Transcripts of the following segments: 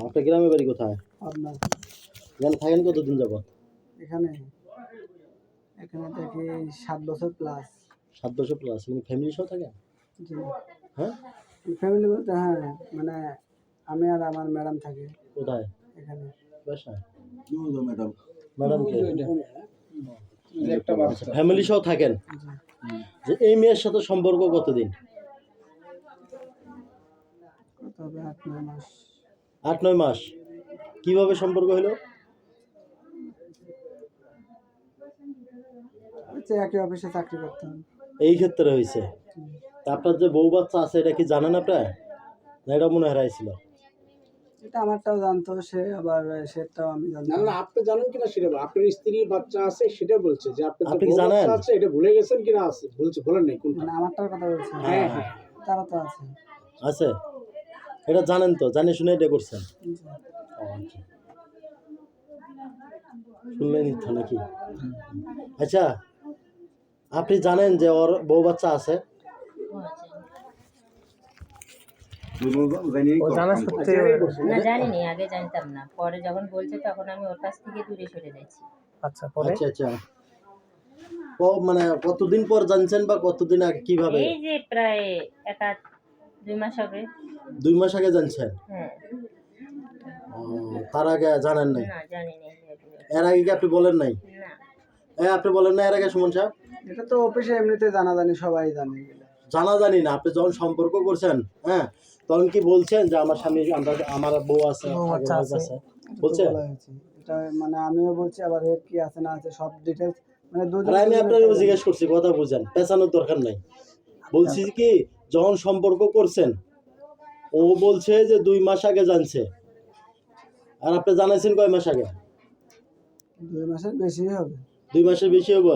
আপনার গ্রামে বাড়ি কোথায়? আপনার এখানে থাকেন কতদিন যাবত এখানে এখানে থেকে সাত বছর প্লাস সাত বছর প্লাস এখানে ফ্যামিলি সহ থাকেন? জি। হ্যাঁ? ফ্যামিলি বলতে হ্যাঁ মানে আমি আর আমার ম্যাডাম থাকি। কোথায়? এখানে। বাসায়? ম্যাডাম ম্যাডাম ফ্যামিলি সহ থাকেন? যে এই মেয়ের সাথে সম্পর্ক কতদিন? কত হবে? আট নয় মাস। আট নয় মাস। কীভাবে সম্পর্ক হলো? একই অফিসে চাকরি করতাম এই ক্ষেত্রে হয়েছে। আপনার যে বউ বাচ্চা আছে এটা কি জানেন আপনার? না এটা মনে হারাইছিল? এটা আমারটাও জানতো সে আবার সেটাও আমি না। জানতাম না আপনি জানেন কিনা সেটা আপনার স্ত্রী বাচ্চা আছে সেটা বলছে যে আপনার আপনি কি জানেন? আছে এটা ভুলে গেছেন কিনা? আছে বলছে বলেন নাই কোনটা। মানে আমারটার কথা বলছি। হ্যাঁ হ্যাঁ। তারা তো আছে। আছে? এটা জানেন তো জানি শুনে এটা করছেন? আচ্ছা। শুনলেন ইচ্ছা নাকি? আচ্ছা আপনি জানেন যে ওর বউ বাচ্চা আছে? জানা আচ্ছা। না জানিনি আগে জানতাম না। পরে যখন বলছে তখন আমি ওর কাছ থেকে দূরে সরে যাচ্ছি। আচ্ছা পরে? আচ্ছা আচ্ছা। ও মানে কতদিন পর জানছেন বা কতদিন আগে কীভাবে? এই যে প্রায় এক আধ দুই মাস হবে। দুই মাস আগে জানছেন? হ্যাঁ তার আগে জানেন নাই? এর আগে কি আপনি বলেন নাই? এ আপনি বলেন না এর আগে সুমন সাহেব? এটা তো অফিসে এমনিতে জানাজানি সবাই জানে। জানা জানি না আপনি যখন সম্পর্ক করছেন হ্যাঁ তখন কি বলছেন যে আমার স্বামী আমরা আমার বউ আছে আগের আছে। আছে? এটা বলছে বলা হয়েছে। এটা মানে আমিও বলছি আবার এর কি আছে না আছে সব ডিটেলস মানে আমি একটা- জিজ্ঞেস করছি কথা বুঝেন পেছানোর দরকার নাই। বলছি কি যখন সম্পর্ক করছেন ও বলছে যে দুই মাস আগে জানছে। আর আপনি জানাইছেন কয় মাস আগে? দুই মাসের বেশি হবে। দুই মাসের বেশি হব?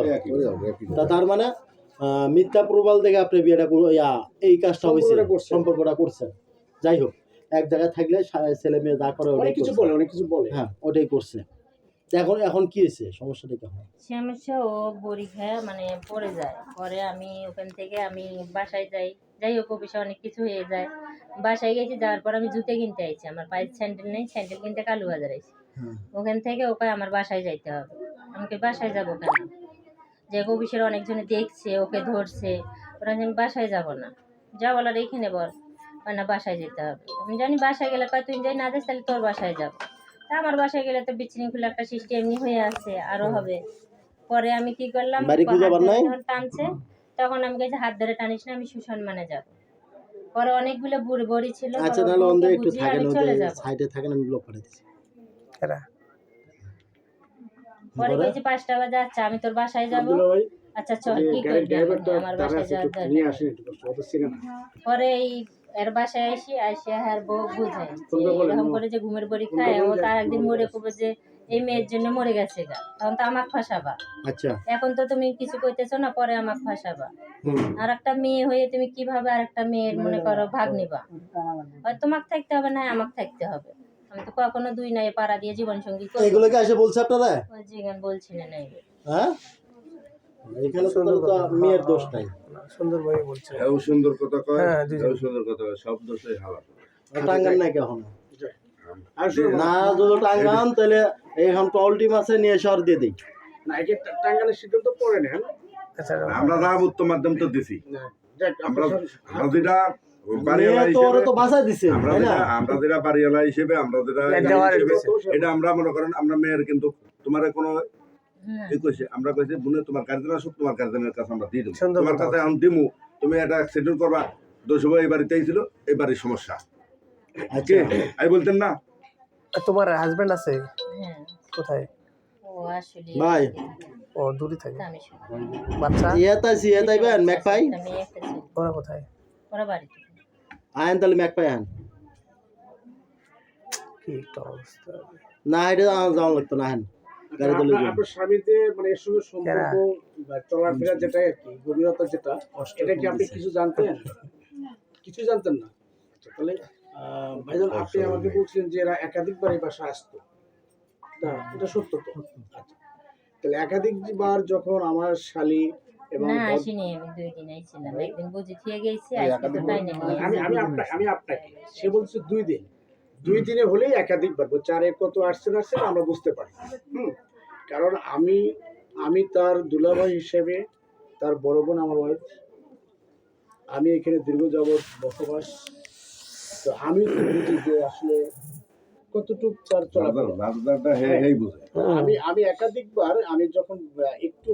তা তার মানে আহ, মিথ্যা প্রবাল দেখে আপনি বিয়েটা ইয়া এই কাজটা হয়েছে। সম্পর্কটা করছেন। যাই হোক এক জায়গায় থাকলে ছেলে মেয়ে যা করে অনেক ওটাই কিছু করছে। বলে অনেক কিছু বলে। হ্যাঁ ওটাই করছে। এখন এখন কি হয়েছে? সমস্যাটা কেমন সমস্যা ও বড়ি খায় মানে পড়ে যায়। পরে আমি ওখান থেকে আমি বাসায় যাই। যাই হোক অফিসে অনেক কিছু হয়ে যায়। বাসায় গেছি যাওয়ার পর আমি জুতো কিনতে আইছি। আমার পায়ের স্যান্ডেল নেই স্যান্ডেল কিনতে কালু বাজার আইছি। হ্যাঁ। ওখান থেকে ওকে আমার বাসায় যাইতে হবে। আমাকে বাসায় যাব কেন? যে অফিসের অনেকজনে দেখছে ওকে ধরছে। ওরা আমি বাসায় যাব না। যা বলার এইখানে বল। না বাসায় যেতে হবে। আমি জানি বাসায় গেলে কয় তুই যাই না যাস তাহলে তোর বাসায় যাব। তা আমার বাসায় গেলে তো বিশৃঙ্খলা একটা সৃষ্টি এমনি হয়ে আছে আরও হবে। পরে আমি কি করলাম টানছে। তখন আমি গেছি হাত ধরে টানিস না আমি সুসম্মানে যাব। পরে অনেকগুলো বুড়ি বড়ি ছিল আচ্ছা তাহলে অন্ধ একটু থাকেন ওই সাইডে থাকেন আমি ব্লক করে দিচ্ছি। পরে গেছি পাঁচটা বাজে আচ্ছা আমি তোর বাসায় যাব। আচ্ছা চল কি করবি আমার বাসায় যাওয়ার একটু দরকার। পরে এই এর বাসায় আসি আসি আর বউ বুঝাই এরকম করে যে ঘুমের বড়ি খায় ও তার একদিন মরে করব যে এই মেয়ের জন্য মরে গেছে গা। তখন তো আমাকে ফাঁসাবা। আচ্ছা। এখন তো তুমি কিছু কইতেছো না পরে আমাকে ফাঁসাবা। আর একটা মেয়ে হয়ে তুমি কীভাবে আর একটা মেয়ের মনে করো ভাগ নিবা? হয় তোমাকে থাকতে হবে না আমাকে থাকতে হবে। আমি তো কখনো দুই নাই পাড়া দিয়ে জীবন সঙ্গী এগুলোকে এসে বলছে আপনারা? জীবন বলছি না নাই হ্যাঁ? এখানে তো মেয়ের দোষ নাই। সুন্দরভাবে বলছে। এও সুন্দর কথা কয় হ্যাঁ, জি, জি। সুন্দর কথা সব দোষই হালাল। টাঙ্গান নাই শুনুন, না যদি টাঙ্গান তাহলে এখন পল্টি মাছে নিয়ে শহর দিয়ে দিই। না একে টা- টাঙ্গালের সিদ্ধান্ত পরে নেন আমরা রাব উত্তম মাধ্যম তো দিছি। আমরা যেটা আমরা বাড়িওয়ালা হিসেবে আমরা এটা আমরা মনে করেন আমরা মেয়ের কিন্তু তোমার কোনো হুম। ই কইছে আমরা কইছি বুনে তোমার গার্জেন আসুক তোমার গার্জেনের কাছে আমরা দিয়ে দেবো। তোমার কাছে এখন দিমু। তুমি এটা সেটেল করবা। দোষ হবে এই বাড়িতেই ছিল এই বাড়ির সমস্যা। আচ্ছা। আমি বলতেন না। তোমার হাজবেন্ড আছে? হ্যাঁ। কোথায়? ও ভাই। ও দূরে থাকে। বাচ্চা? ইয়ে তাইছি ইয়ে তাইবেন ম্যাক পাই? একটা মেয়ে একটা ছেলে। ওরা কোথায়? ওরা বাড়িতে। আয়েন তাহলে ম্যাক পাই আন। কি অবস্থা। না এটা যাওয়া লাগতো না তুলে আপনার স্বামীতে মানে এর সঙ্গে সম্পর্ক চলাফেরা যেটা আর কি গভীরতা যেটা এটা কি আপনি কিছু জানতেন? কিছু জানতেন না? আচ্ছা, তাহলে ভাইজান আপনি আমাকে বলছিলেন যে এরা একাধিকবার এই বাসায় আসতো। না এটা সত্য তো? আচ্ছা। তাহলে একাধিকবার যখন আমার শালি এবং না আসিনি আমি দুই দিন আইছিলাম। একদিন বুঝে থিয়ে গেছি আজকে তো তাই নেই আমি আমি আপনাকে আমি আপনাকে সে বলছে দুই দিন। দুই দিনে হলেই একাধিকবার চারে কত আসছে না আসছে না আমরা বুঝতে পারি হুম। কারণ আমি আমি তার দুলাভাই হিসেবে তার বড় বোন আমার ওয়াইফ আমি এখানে দীর্ঘ যাবৎ বসবাস তো আমি তো বুঝি যে আসলে কতটুক তার চলাফেরা রাজদারটা হে হেই বুঝে। আমি আমি একাধিকবার আমি যখন একটু